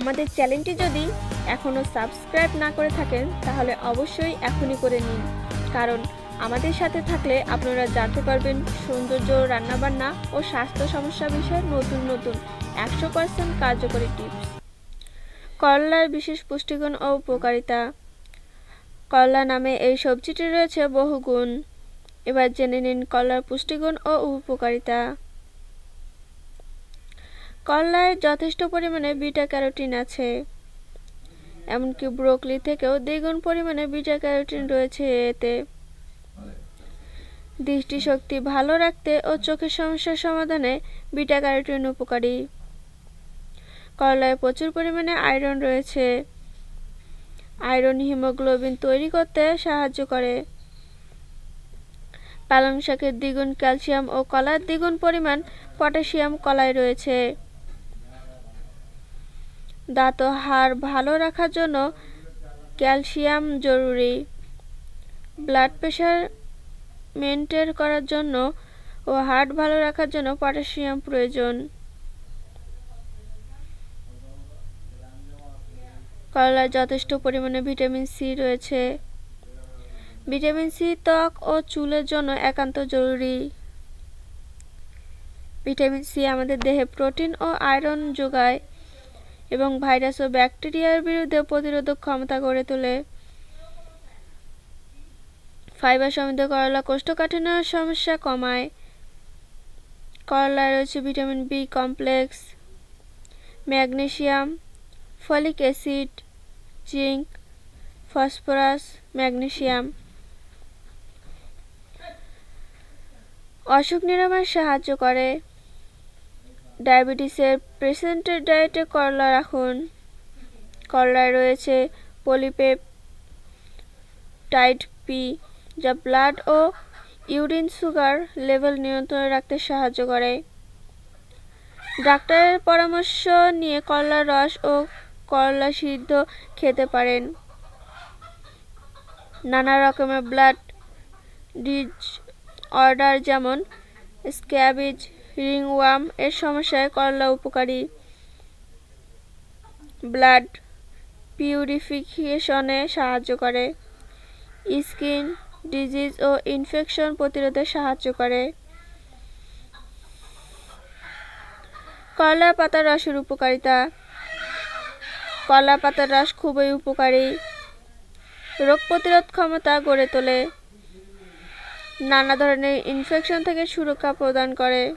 আমাদের চ্যানেলটি যদি এখনও সাবস্ক্রাইব না করে থাকেন, তাহলে অবশ্যই এখনই করে নিন। কারণ আমাদের সাথে থাকলে আপনারা জানতে পারবেন সৌন্দর্য, রান্নাবান্না ও স্বাস্থ্য সমস্যা বিষয়ে নতুন নতুন একশো পার্সেন্ট কার্যকরী টিপস। করলার বিশেষ পুষ্টিগুণ ও উপকারিতা। করলা নামে এই সবজিটি রয়েছে বহুগুণ। এবার জেনে নিন করলার পুষ্টিগুণ ও উপকারিতা। করলায় যথেষ্ট পরিমাণে বিটা ক্যারোটিন আছে। এমনকি ব্রোকলি থেকেও দ্বিগুণ পরিমাণে বিটা ক্যারোটিন রয়েছে এতে। দৃষ্টিশক্তি ভালো রাখতে ও চোখের সমস্যার সমাধানে বিটা ক্যারোটিন উপকারী। করলায় প্রচুর পরিমাণে আয়রন রয়েছে। আয়রন হিমোগ্লোবিন তৈরি করতে সাহায্য করে। পালং শাকের দ্বিগুণ ক্যালসিয়াম ও কলার দ্বিগুণ পরিমাণ পটাশিয়াম কলায় রয়েছে। দাঁত হাড় ভালো রাখার জন্য ক্যালসিয়াম জরুরি। ব্লাড প্রেশার মেনটেন করার জন্য ও হার্ট ভালো রাখার জন্য পটাশিয়াম প্রয়োজন। করলায় যথেষ্ট পরিমাণে ভিটামিন সি রয়েছে। ভিটামিন সি, ত্বক ও চুলের জন্য একান্ত জরুরি। ভিটামিন সি আমাদের দেহে প্রোটিন ও আয়রন যোগায়। এবং ভাইরাস ও ব্যাকটেরিয়ার বিরুদ্ধে প্রতিরোধক ক্ষমতা গড়ে তোলে। ফাইবার সমৃদ্ধ করলা কোষ্ঠকাঠিন্য সমস্যা কমায়। করলায় রয়েছে vitamin B complex magnesium folic acid, zinc, phosphorus magnesium অসুখ নিরাময় সাহায্য করে। ডায়াবেটিসের পেশেন্টের ডায়েটে করলা রাখুন। করলায় রয়েছে পলিপেপ টাইট পি, যা ব্লাড ও ইউরিন সুগার লেভেল নিয়ন্ত্রণে রাখতে সাহায্য করে। ডাক্তারের পরামর্শ নিয়ে করলার রস ও করলা সিদ্ধ খেতে পারেন। নানা রকমের ব্লাড ডিজ অর্ডার যেমন স্ক্যাবিজ রিংওয়ার্ম এর সমস্যায় করলা উপকারী। ব্লাড পিউরিফিকেশনে সাহায্য করে। স্কিন ডিজিজ ও ইনফেকশন প্রতিরোধে সাহায্য করে। কলা পাতার রসের উপকারিতা। কলা পাতার রস খুবই উপকারী। রোগ প্রতিরোধ ক্ষমতা গড়ে তোলে। নানা ধরনের ইনফেকশন থেকে সুরক্ষা প্রদান করে।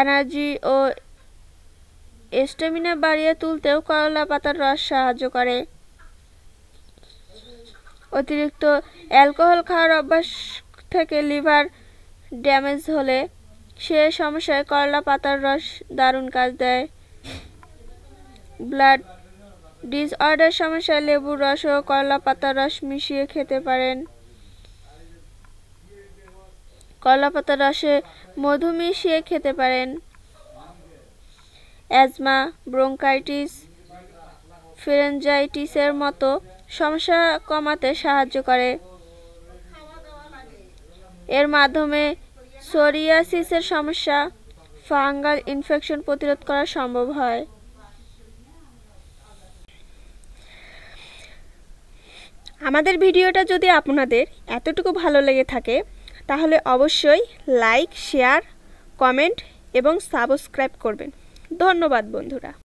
এনার্জি ও স্টেমিনা বাড়িয়ে তুলতেও করলা পাতার রস সাহায্য করে। অতিরিক্ত অ্যালকোহল খাওয়ার অভ্যাস থেকে লিভার ড্যামেজ হলে সে সমস্যায় করলা পাতার রস দারুণ কাজ দেয়। ব্লাড ডিসঅর্ডার সমস্যায় লেবুর রস ও করলা পাতার রস মিশিয়ে খেতে পারেন। করলা পাতার রসে মধু মিশিয়ে খেতে পারেন। অ্যাজমা ব্রোঙ্কাইটিস ফেরেঞ্জাইটিসের মতো সমস্যা কমাতে সাহায্য করে। এর মাধ্যমে সোরিয়াসিসের সমস্যা, ফাঙ্গাল ইনফেকশন প্রতিরোধ করা সম্ভব হয়। আমাদের ভিডিওটা যদি আপনাদের এতটুকু ভালো লেগে থাকে তাহলে অবশ্যই লাইক শেয়ার কমেন্ট এবং সাবস্ক্রাইব করবেন। ধন্যবাদ বন্ধুরা।